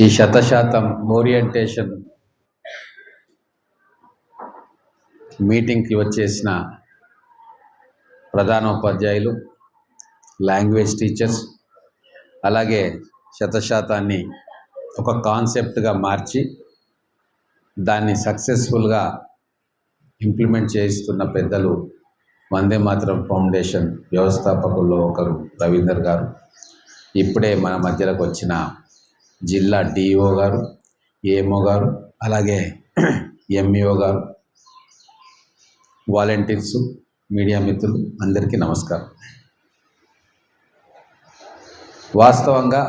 ఈ శతశాతం ఓరియంటేషన్ మీటింగ్కి వచ్చేసిన ప్రధానోపాధ్యాయులు లాంగ్వేజ్ టీచర్స్ అలాగే శతశాతాన్ని ఒక కాన్సెప్ట్గా మార్చి దాన్ని సక్సెస్ఫుల్గా ఇంప్లిమెంట్ చేయిస్తున్న పెద్దలు వందే మాత్రం ఫౌండేషన్ వ్యవస్థాపకుల్లో ఒకరు రవీందర్ గారు. ఇప్పుడే మన మధ్యలోకి వచ్చిన జిల్లా డిఓ గారు ఏఎంఓ గారు అలాగే ఎంఈఓ గారు వాలంటీర్స్ మీడియా మిత్రులు అందరికీ నమస్కారం. వాస్తవంగా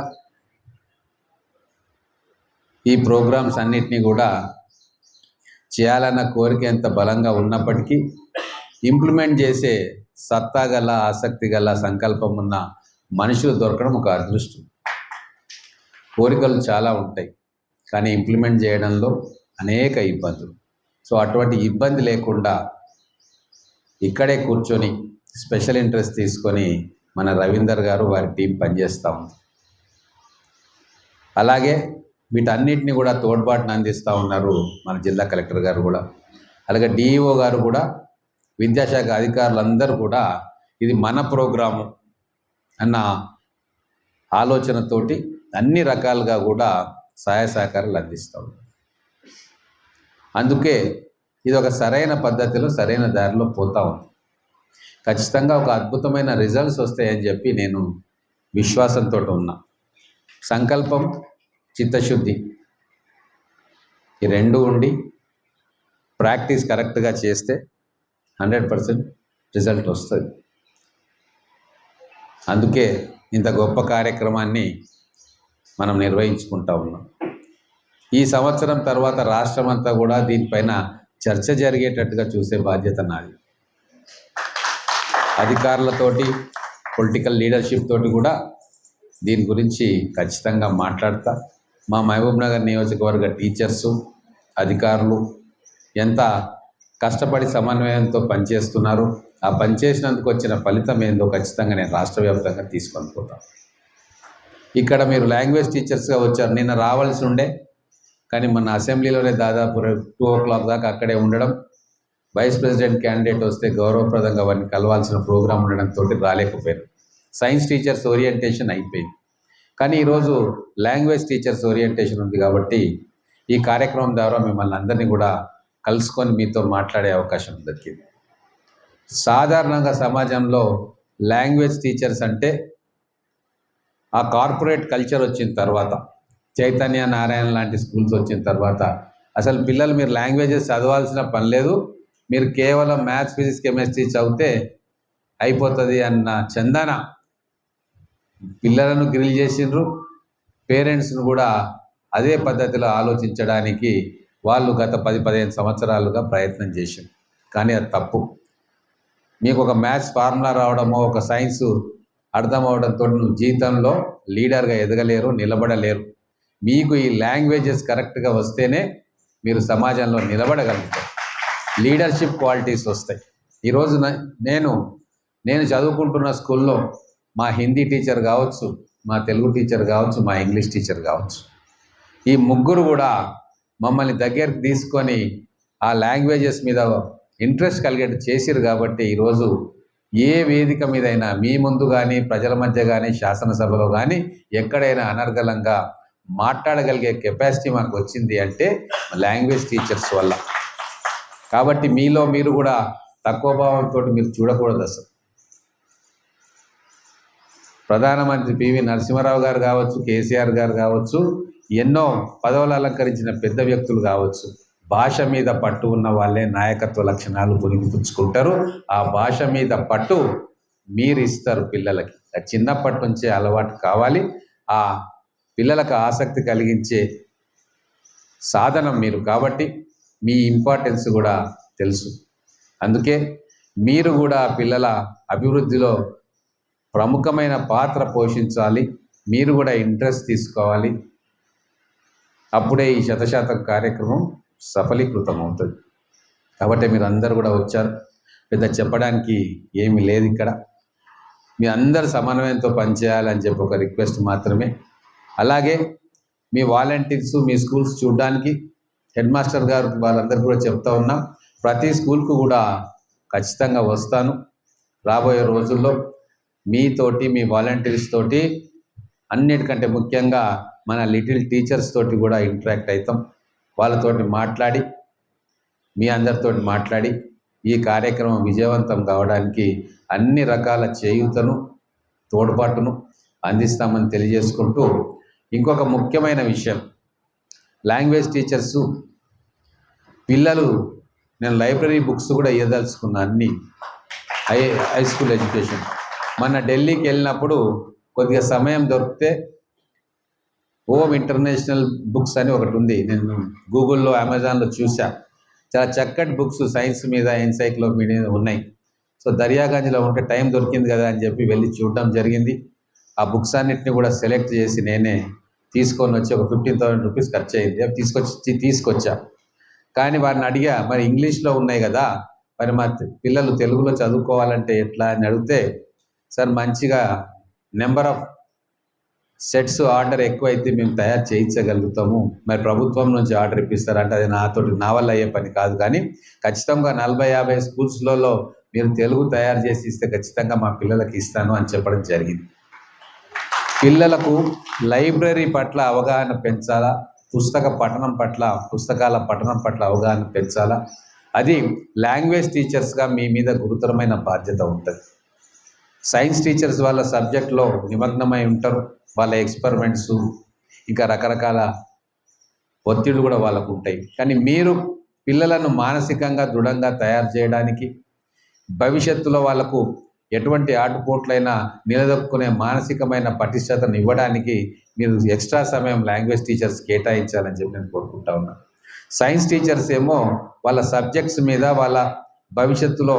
ఈ ప్రోగ్రామ్స్ అన్నిటినీ కూడా చేయాలన్న కోరిక ఎంత బలంగా ఉన్నప్పటికీ ఇంప్లిమెంట్ చేసే సత్తా గల ఆసక్తి గల సంకల్పం ఉన్న మనుషులు దొరకడం ఒక అదృష్టం. కోరికలు చాలా ఉంటాయి. కానీ ఇంప్లిమెంట్ చేయడంలో అనేక ఇబ్బందులు. సో అటువంటి ఇబ్బంది లేకుండా ఇక్కడే కూర్చొని స్పెషల్ ఇంట్రెస్ట్ తీసుకొని మన రవీందర్ గారు వారి టీం పనిచేస్తూ ఉంది. అలాగే వీటన్నిటిని కూడా తోడ్పాటును అందిస్తూ ఉన్నారు మన జిల్లా కలెక్టర్ గారు కూడా. అలాగే డిఈఓ గారు కూడా విద్యాశాఖ అధికారులందరూ కూడా ఇది మన ప్రోగ్రాము అన్న ఆలోచనతోటి అన్ని రకాలుగా కూడా సహాయ సహకారాలు అందిస్తూ అందుకే ఇది ఒక సరైన పద్ధతిలో సరైన దారిలో పోతా ఉంది. ఖచ్చితంగా ఒక అద్భుతమైన రిజల్ట్స్ వస్తాయని చెప్పి నేను విశ్వాసంతో ఉన్నా. సంకల్పం చిత్తశుద్ధి ఈ రెండు ఉండి ప్రాక్టీస్ కరెక్ట్గా చేస్తే హండ్రెడ్ పర్సెంట్ రిజల్ట్ వస్తుంది. అందుకే ఇంత గొప్ప కార్యక్రమాన్ని మనం నిర్వహించుకుంటా ఉన్నాం. ఈ సంవత్సరం తర్వాత రాష్ట్రం అంతా కూడా దీనిపైన చర్చ జరిగేటట్టుగా చూసే బాధ్యత నాది. అధికారులతోటి పొలిటికల్ లీడర్షిప్ తోటి కూడా దీని గురించి ఖచ్చితంగా మాట్లాడతా. మా మహబూబ్ నగర్ నియోజకవర్గ టీచర్సు అధికారులు ఎంత కష్టపడి సమన్వయంతో పనిచేస్తున్నారు ఆ పనిచేసినందుకు వచ్చిన ఫలితం ఏందో ఖచ్చితంగా నేను రాష్ట్ర వ్యాప్తంగా తీసుకొని పోతాను ఇక్కడ మీరు లాంగ్వేజ్ టీచర్స్గా వచ్చారు. నిన్న రావాల్సి ఉండే కానీ మన అసెంబ్లీలోనే దాదాపు టూ ఓ క్లాక్ దాకా అక్కడే ఉండడం. వైస్ ప్రెసిడెంట్ క్యాండిడేట్ వస్తే గౌరవప్రదంగా వారిని కలవాల్సిన ప్రోగ్రాం ఉండడంతో రాలేకపోయారు సైన్స్ టీచర్స్ ఓరియంటేషన్ అయిపోయింది. కానీ ఈరోజు లాంగ్వేజ్ టీచర్స్ ఓరియంటేషన్ ఉంది కాబట్టి ఈ కార్యక్రమం ద్వారా మిమ్మల్ని అందరినీ కూడా కలుసుకొని మీతో మాట్లాడే అవకాశం దక్కింది. సాధారణంగా సమాజంలో లాంగ్వేజ్ టీచర్స్ అంటే ఆ కార్పొరేట్ కల్చర్ వచ్చిన తర్వాత చైతన్య నారాయణ లాంటి స్కూల్స్ వచ్చిన తర్వాత అసలు పిల్లలు మీరు లాంగ్వేజెస్ చదవాల్సిన పని లేదు. మీరు కేవలం మ్యాథ్స్ ఫిజిక్స్ కెమిస్ట్రీ చదివితే అయిపోతుంది అన్న చందన పిల్లలను గ్రిల్ చేసిండ్రు. పేరెంట్స్ను కూడా అదే పద్ధతిలో ఆలోచించడానికి వాళ్ళు గత పది పదిహేను సంవత్సరాలుగా ప్రయత్నం చేసిండ్రు. కానీ అది తప్పు. మీకు ఒక మ్యాథ్స్ ఫార్ములా రావడమో ఒక సైన్స్ అర్థం అవడంతో నువ్వు జీవితంలో లీడర్గా ఎదగలేరు నిలబడలేరు. మీకు ఈ లాంగ్వేజెస్ కరెక్ట్గా వస్తేనే మీరు సమాజంలో నిలబడగలుగుతారు. లీడర్షిప్ క్వాలిటీస్ వస్తాయి. ఈరోజు నేను నేను చదువుకుంటున్న స్కూల్లో మా హిందీ టీచర్ కావచ్చు మా తెలుగు టీచర్ కావచ్చు మా ఇంగ్లీష్ టీచర్ కావచ్చు. ఈ ముగ్గురు కూడా మమ్మల్ని దగ్గరికి తీసుకొని ఆ లాంగ్వేజెస్ మీద ఇంట్రెస్ట్ కలిగేట్టు చేసిరు కాబట్టి ఈరోజు ఏ వేదిక మీదైనా మీ ముందు కానీ ప్రజల మధ్య కానీ శాసనసభలో కానీ ఎక్కడైనా అనర్గళంగా మాట్లాడగలిగే కెపాసిటీ మాకు వచ్చింది అంటే లాంగ్వేజ్ టీచర్స్ వల్ల. కాబట్టి మీలో మీరు కూడా తక్కువ భావంతో మీరు చూడకూడదు అసలు. ప్రధానమంత్రి పివి నరసింహారావు గారు కావచ్చు కేసీఆర్ గారు కావచ్చు ఎన్నో పదవులు అలంకరించిన పెద్ద వ్యక్తులు కావచ్చు. భాష మీద పట్టు ఉన్న వాళ్ళే నాయకత్వ లక్షణాలు పురిగిపుచ్చుకుంటారు ఆ భాష మీద పట్టు మీరు ఇస్తారు పిల్లలకి. చిన్నప్పటి నుంచే అలవాటు కావాలి. ఆ పిల్లలకు ఆసక్తి కలిగించే సాధనం మీరు కాబట్టి మీ ఇంపార్టెన్స్ కూడా తెలుసు. అందుకే మీరు కూడా పిల్లల అభివృద్ధిలో ప్రముఖమైన పాత్ర పోషించాలి. మీరు కూడా ఇంట్రెస్ట్ తీసుకోవాలి. అప్పుడే ఈ శతశాతం కార్యక్రమం సఫలీకృతం అవుతుంది కాబట్టి మీరు అందరు కూడా వచ్చారు. పెద్ద చెప్పడానికి ఏమీ లేదు ఇక్కడ. మీ అందరు సమన్వయంతో పనిచేయాలని చెప్పి ఒక రిక్వెస్ట్ మాత్రమే. అలాగే మీ వాలంటీర్స్ మీ స్కూల్స్ చూడడానికి హెడ్ మాస్టర్ గారు వాళ్ళందరూ కూడా చెప్తా ఉన్నాం. ప్రతి స్కూల్కు కూడా ఖచ్చితంగా వస్తాను. రాబోయే రోజుల్లో మీతోటి మీ వాలంటీర్స్ తోటి అన్నిటికంటే ముఖ్యంగా మన లిటిల్ టీచర్స్ తోటి కూడా ఇంటరాక్ట్ అవుతాం. వాళ్ళతోటి మాట్లాడి మీ అందరితోటి మాట్లాడి ఈ కార్యక్రమం విజయవంతం కావడానికి అన్ని రకాల చేయూతను తోడ్పాటును అందిస్తామని తెలియజేసుకుంటూ ఇంకొక ముఖ్యమైన విషయం. లాంగ్వేజ్ టీచర్సు పిల్లలు నేను లైబ్రరీ బుక్స్ కూడా ఇవ్వదలుచుకున్నా అన్ని. High high school education. మన ఢిల్లీకి వెళ్ళినప్పుడు కొద్దిగా సమయం దొరికితే ఓం ఇంటర్నేషనల్ బుక్స్ అని ఒకటి ఉంది నేను గూగుల్లో అమెజాన్లో చూసా చాలా చక్కటి బుక్స్ సైన్స్ మీద ఎన్సైక్లోపీడియా మీద ఉన్నాయి. సో దర్యాగంజ్లో ఉంటే టైం దొరికింది కదా అని చెప్పి వెళ్ళి చూడడం జరిగింది. ఆ బుక్స్ అన్నిటిని కూడా సెలెక్ట్ చేసి నేనే తీసుకొని వచ్చి ఒక ఫిఫ్టీన్ థౌసండ్ రూపీస్ ఖర్చు అయింది అవి తీసుకొచ్చి తీసుకొచ్చా. కానీ వారిని అడిగా మరి ఇంగ్లీష్లో ఉన్నాయి కదా మరి మా పిల్లలు తెలుగులో చదువుకోవాలంటే ఎట్లా? అని అడిగితే సార్ మంచిగా నెంబర్ ఆఫ్ సెట్స్ ఆర్డర్ ఎక్కువైతే మేము తయారు చేయించగలుగుతాము. మరి ప్రభుత్వం నుంచి ఆర్డర్ ఇప్పిస్తారంటే అది నాతోటి నా వల్ల అయ్యే పని కాదు. కానీ ఖచ్చితంగా నలభై యాభై స్కూల్స్లలో మీరు తెలుగు తయారు చేసి ఇస్తే ఖచ్చితంగా మా పిల్లలకి ఇస్తాను అని చెప్పడం జరిగింది. పిల్లలకు లైబ్రరీ పట్ల అవగాహన పెంచాలా? పుస్తక పఠనం పట్ల పుస్తకాల పఠనం పట్ల అవగాహన పెంచాలా? అది లాంగ్వేజ్ టీచర్స్గా మీ మీద గురుతరమైన బాధ్యత ఉంటుంది. సైన్స్ టీచర్స్ వాళ్ళ సబ్జెక్ట్లో నిమగ్నమై ఉంటారు. వాళ్ళ ఎక్స్పెరిమెంట్స్ ఇంకా రకరకాల ఒత్తిళ్ళు కూడా వాళ్ళకు ఉంటాయి. కానీ మీరు పిల్లలను మానసికంగా దృఢంగా తయారు చేయడానికి భవిష్యత్తులో వాళ్ళకు ఎటువంటి ఆటుపోట్లైనా నిలదొక్కునే మానసికమైన పటిష్టతను ఇవ్వడానికి మీరు ఎక్స్ట్రా సమయం లాంగ్వేజ్ టీచర్స్ కేటాయించాలని చెప్పి నేను కోరుకుంటా ఉన్నాను సైన్స్ టీచర్స్ ఏమో వాళ్ళ సబ్జెక్ట్స్ మీద వాళ్ళ భవిష్యత్తులో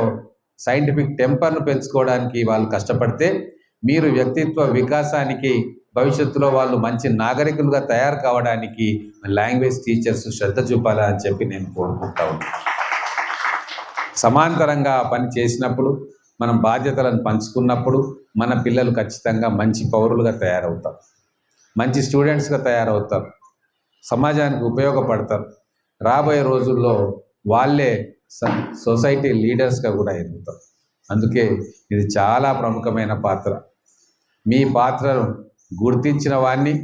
సైంటిఫిక్ టెంపర్ను పెంచుకోవడానికి వాళ్ళు కష్టపడితే మీరు వ్యక్తిత్వ వికాసానికి భవిష్యత్తులో వాళ్ళు మంచి నాగరికులుగా తయారు కావడానికి లాంగ్వేజ్ టీచర్స్ శ్రద్ధ చూపాలా అని చెప్పి నేను కోరుకుంటా ఉన్నాను సమాంతరంగా పని చేసినప్పుడు మనం బాధ్యతలను పంచుకున్నప్పుడు మన పిల్లలు ఖచ్చితంగా మంచి పౌరులుగా తయారవుతారు. మంచి స్టూడెంట్స్గా తయారవుతారు. సమాజానికి ఉపయోగపడతారు. రాబోయే రోజుల్లో వాళ్ళే సొసైటీ లీడర్స్గా కూడా ఎదుగుతారు. అందుకే ఇది చాలా ప్రముఖమైన పాత్ర. మీ పాత్రను గుర్తించిన వాడిని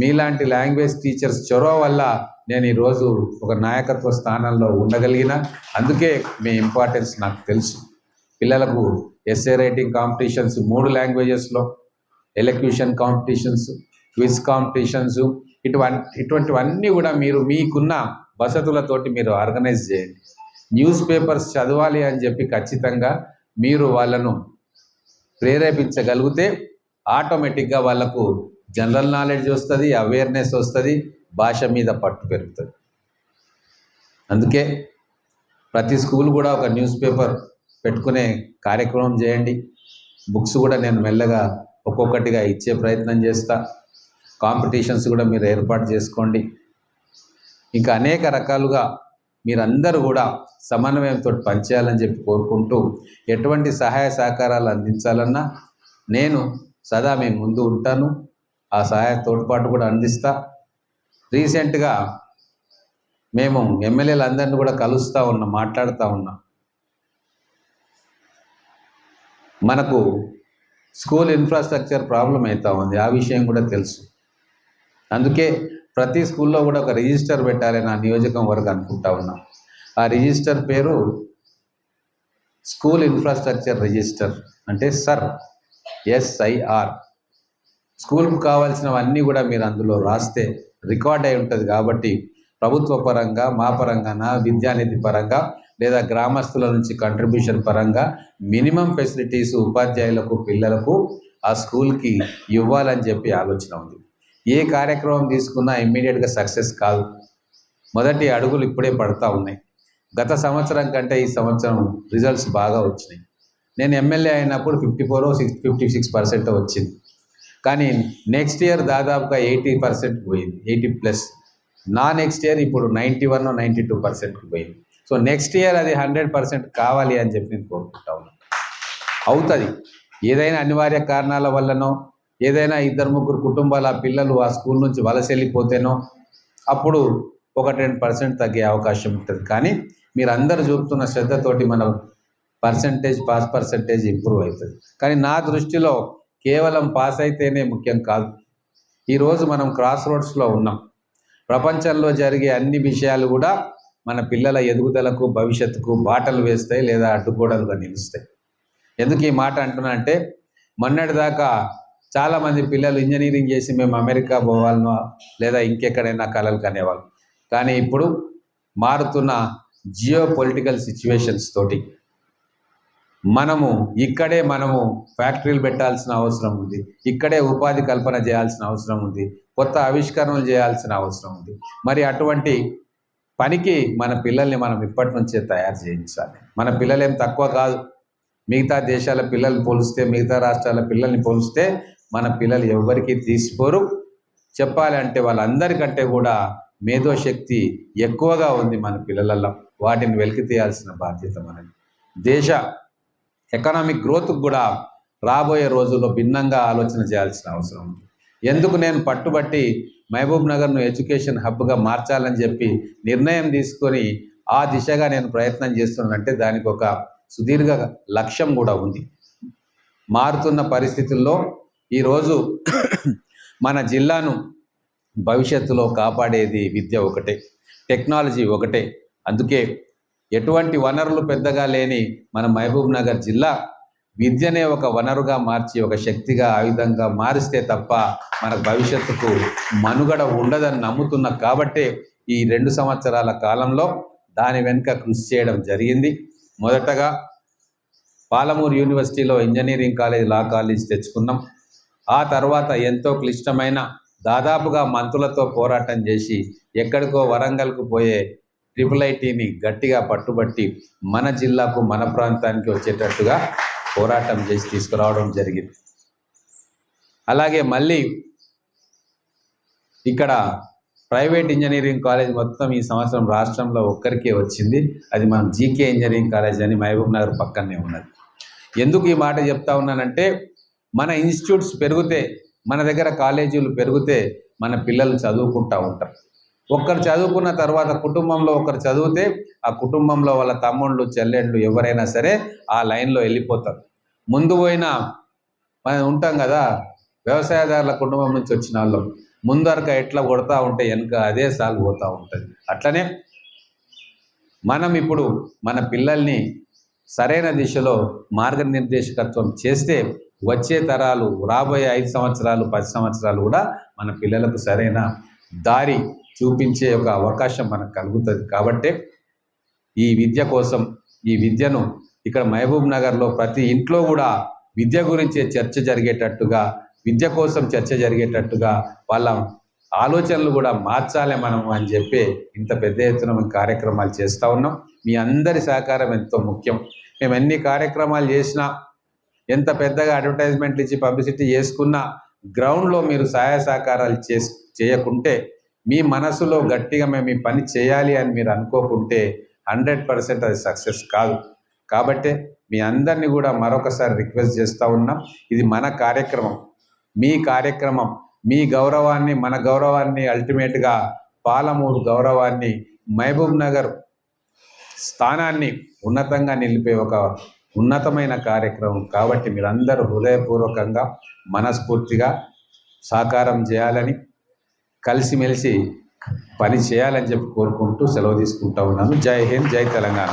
మీలాంటి లాంగ్వేజ్ టీచర్స్ చొరవ వల్ల నేను ఈరోజు ఒక నాయకత్వ స్థానంలో ఉండగలిగిన. అందుకే మీ ఇంపార్టెన్స్ నాకు తెలుసు. పిల్లలకు ఎస్ఏ రైటింగ్ కాంపిటీషన్స్ మూడు లాంగ్వేజెస్లో ఎలక్యూషన్ కాంపిటీషన్స్ క్విజ్ కాంపిటీషన్స్ ఇటువంటి ఇటువంటివన్నీ కూడా మీరు మీకున్న వసతులతోటి మీరు ఆర్గనైజ్ చేయండి. న్యూస్ పేపర్స్ చదవాలి అని చెప్పి ఖచ్చితంగా మీరు వాళ్ళను ప్రేరేపించగలిగితే ఆటోమేటిక్గా వాళ్ళకు జనరల్ నాలెడ్జ్ వస్తుంది అవేర్నెస్ వస్తుంది భాష మీద పట్టు పెరుగుతుంది. అందుకే ప్రతి స్కూల్ కూడా ఒక న్యూస్ పేపర్ పెట్టుకునే కార్యక్రమం చేయండి. బుక్స్ కూడా నేను మెల్లగా ఒక్కొక్కటిగా ఇచ్చే ప్రయత్నం చేస్తా. కాంపిటీషన్స్ కూడా మీరు ఏర్పాటు చేసుకోండి. ఇంకా అనేక రకాలుగా మీరందరూ కూడా సమన్వయంతో పనిచేయాలని చెప్పి కోరుకుంటూ ఎటువంటి సహాయ సహకారాలు అందించాలన్నా నేను సదా మేము ముందు ఉంటాను. ఆ సహాయ తోడ్పాటు కూడా అందిస్తా. రీసెంట్గా మేము ఎమ్మెల్యేలు అందరిని కూడా కలుస్తూ ఉన్నాం మాట్లాడుతూ ఉన్నాం. మనకు స్కూల్ ఇన్ఫ్రాస్ట్రక్చర్ ప్రాబ్లం అవుతూ ఉంది ఆ విషయం కూడా తెలుసు. అందుకే ప్రతి స్కూల్లో కూడా ఒక రిజిస్టర్ పెట్టాలి నా నియోజకం వరకు అనుకుంటా ఉన్నాం. ఆ రిజిస్టర్ పేరు స్కూల్ ఇన్ఫ్రాస్ట్రక్చర్ రిజిస్టర్ అంటే సర్. ఎస్ఐఆర్ స్కూల్కు కావాల్సినవన్నీ కూడా మీరు అందులో రాస్తే రికార్డ్ అయి ఉంటుంది కాబట్టి ప్రభుత్వ పరంగా మా పరంగా నా విద్యానిధి పరంగా లేదా గ్రామస్తుల నుంచి కంట్రిబ్యూషన్ పరంగా మినిమం ఫెసిలిటీస్ ఉపాధ్యాయులకు పిల్లలకు ఆ స్కూల్కి ఇవ్వాలని చెప్పి ఆలోచన ఉంది. ఏ కార్యక్రమం తీసుకున్నా ఇమ్మీడియట్గా సక్సెస్ కాదు. మొదటి అడుగులు ఇప్పుడే పడతా ఉన్నాయి. గత సంవత్సరం కంటే ఈ సంవత్సరం రిజల్ట్స్ బాగా వచ్చినాయి. నేను ఎమ్మెల్యే అయినప్పుడు fifty four six fifty six percent వచ్చింది. కానీ నెక్స్ట్ ఇయర్ దాదాపుగా ఎయిటీ పర్సెంట్ పోయింది ఎయిటీ ప్లస్ నా నెక్స్ట్ ఇయర్ ఇప్పుడు నైంటీ వన్ నైంటీ టూ పర్సెంట్కి పోయింది. సో నెక్స్ట్ ఇయర్ అది హండ్రెడ్ పర్సెంట్ కావాలి అని చెప్పి నేను కోరుకుంటా ఉన్నాను అవుతుంది. ఏదైనా అనివార్య కారణాల వల్లనో ఏదైనా ఇద్దరు ముగ్గురు కుటుంబాల పిల్లలు ఆ స్కూల్ నుంచి వలస వెళ్ళిపోతేనో అప్పుడు ఒక టెన్ పర్సెంట్ తగ్గే అవకాశం ఉంటుంది. కానీ మీరు అందరు చూపుతున్న శ్రద్ధతోటి మన పర్సంటేజ్ పాస్ పర్సంటేజ్ ఇంప్రూవ్ అవుతుంది. కానీ నా దృష్టిలో కేవలం పాస్ అయితేనే ముఖ్యం కాదు. ఈరోజు మనం క్రాస్ రోడ్స్లో ఉన్నాం. ప్రపంచంలో జరిగే అన్ని విషయాలు కూడా మన పిల్లల ఎదుగుదలకు భవిష్యత్తుకు బాటలు వేస్తాయి లేదా అడ్డుగోడలుగా నిలుస్తాయి. ఎందుకు ఈ మాట అంటున్నా అంటే మొన్నటిదాకా చాలామంది పిల్లలు ఇంజనీరింగ్ చేసి మేము అమెరికా పోవాలనో లేదా ఇంకెక్కడైనా కలలు కనేవాళ్ళు. కానీ ఇప్పుడు మారుతున్న జియో పొలిటికల్ సిచ్యువేషన్స్ తోటి మనము ఇక్కడే మనము ఫ్యాక్టరీలు పెట్టాల్సిన అవసరం ఉంది. ఇక్కడే ఉపాధి కల్పన చేయాల్సిన అవసరం ఉంది. కొత్త ఆవిష్కరణలు చేయాల్సిన అవసరం ఉంది. మరి అటువంటి పనికి మన పిల్లల్ని మనం ఇప్పటి నుంచే తయారు చేయించాలి. మన పిల్లలేం తక్కువ కాదు. మిగతా దేశాల పిల్లల్ని పోలిస్తే మిగతా రాష్ట్రాల పిల్లల్ని పోలిస్తే మన పిల్లలు ఎవరికి తీసిపోరు. చెప్పాలంటే వాళ్ళందరికంటే కూడా మేధోశక్తి ఎక్కువగా ఉంది మన పిల్లలలో వాటిని వెలికి తీయాల్సిన బాధ్యత మనది. దేశ ఎకనామిక్ గ్రోత్ కూడా రాబోయే రోజుల్లో భిన్నంగా ఆలోచన చేయాల్సిన అవసరం. ఉంది ఎందుకు నేను పట్టుబట్టి మహబూబ్ నగర్ను ఎడ్యుకేషన్ హబ్గా మార్చాలని చెప్పి నిర్ణయం తీసుకొని ఆ దిశగా నేను ప్రయత్నం చేస్తున్నానంటే దానికి ఒక సుదీర్ఘ లక్ష్యం కూడా ఉంది. మారుతున్న పరిస్థితుల్లో ఈరోజు మన జిల్లాను భవిష్యత్తులో కాపాడేది విద్య ఒకటే టెక్నాలజీ ఒకటే. అందుకే ఎటువంటి వనరులు పెద్దగా లేని మన మహబూబ్ నగర్ జిల్లా విద్యనే ఒక వనరుగా మార్చి ఒక శక్తిగా ఆయుధంగా మారిస్తే తప్ప మన భవిష్యత్తుకు మనుగడ ఉండదని నమ్ముతున్న కాబట్టే ఈ రెండు సంవత్సరాల కాలంలో దాని వెనుక కృషి చేయడం జరిగింది. మొదటగా పాలమూరు యూనివర్సిటీలో ఇంజనీరింగ్ కాలేజ్ లా కాలేజ్ తెచ్చుకున్నాం. ఆ తర్వాత ఎంతో క్లిష్టమైన దాదాపుగా మంత్రులతో పోరాటం చేసి ఎక్కడికో వరంగల్కు పోయే ట్రిపుల్ ఐటీని గట్టిగా పట్టుబట్టి మన జిల్లాకు మన ప్రాంతానికి వచ్చేటట్టుగా పోరాటం చేసి తీసుకురావడం జరిగింది. అలాగే మళ్ళీ ఇక్కడ ప్రైవేట్ ఇంజనీరింగ్ కాలేజ్ మొత్తం ఈ సంవత్సరం రాష్ట్రంలో ఒక్కరికే వచ్చింది. అది మనం జీకే ఇంజనీరింగ్ కాలేజ్ అని మహబూబ్ నగర్ పక్కనే ఉన్నది. ఎందుకు ఈ మాట చెప్తా ఉన్నానంటే మన ఇన్స్టిట్యూట్స్ పెరిగితే మన దగ్గర కాలేజీలు పెరిగితే మన పిల్లలు చదువుకుంటూ ఉంటారు. ఒక్కరు చదువుకున్న తర్వాత కుటుంబంలో ఒకరు చదివితే ఆ కుటుంబంలో వాళ్ళ తమ్ముళ్ళు చెల్లెళ్ళు ఎవరైనా సరే ఆ లైన్లో వెళ్ళిపోతారు. ముందు పోయిన మనం ఉంటాం కదా వ్యవసాయదారుల కుటుంబం నుంచి వచ్చిన వాళ్ళు. ముందరక ఎట్లా కొడతా ఉంటే వెనుక అదే సాగు పోతూ ఉంటుంది. అట్లనే మనం ఇప్పుడు మన పిల్లల్ని సరైన దిశలో మార్గనిర్దేశకత్వం చేస్తే వచ్చే తరాలు రాబోయే ఐదు సంవత్సరాలు పది సంవత్సరాలు కూడా మన పిల్లలకు సరైన దారి చూపించే ఒక అవకాశం మనకు కలుగుతుంది. కాబట్టే ఈ విద్య కోసం ఈ విద్యను ఇక్కడ మహబూబ్ నగర్లో ప్రతి ఇంట్లో కూడా విద్య గురించే చర్చ జరిగేటట్టుగా విద్య కోసం చర్చ జరిగేటట్టుగా వాళ్ళ ఆలోచనలు కూడా మార్చాలి మనం అని చెప్పి ఇంత పెద్ద ఎత్తున మేము కార్యక్రమాలు చేస్తూ ఉన్నాం. మీ అందరి సహకారం ఎంతో ముఖ్యం. మేము ఎన్ని కార్యక్రమాలు చేసినా ఎంత పెద్దగా అడ్వర్టైజ్మెంట్లు ఇచ్చి పబ్లిసిటీ చేసుకున్నా గ్రౌండ్లో మీరు సహాయ సహకారాలు చేసి చేయకుంటే మీ మనసులో గట్టిగా మేము ఈ పని చేయాలి అని మీరు అనుకోకుంటే హండ్రెడ్ పర్సెంట్ అది సక్సెస్ కాదు. కాబట్టి మీ అందరినీ కూడా మరొకసారి రిక్వెస్ట్ చేస్తూ ఉన్నాం ఇది మన కార్యక్రమం. మీ కార్యక్రమం మీ గౌరవాన్ని మన గౌరవాన్ని అల్టిమేట్గా పాలమూరు గౌరవాన్ని మహబూబ్ నగర్ స్థానాన్ని ఉన్నతంగా నిలిపే ఒక ఉన్నతమైన కార్యక్రమం. కాబట్టి మీరందరూ హృదయపూర్వకంగా మనస్ఫూర్తిగా సాకారం చేయాలని కలిసిమెలిసి పని చేయాలని చెప్పి కోరుకుంటూ సెలవు తీసుకుంటా ఉన్నాను. జై హింద్ జై తెలంగాణ.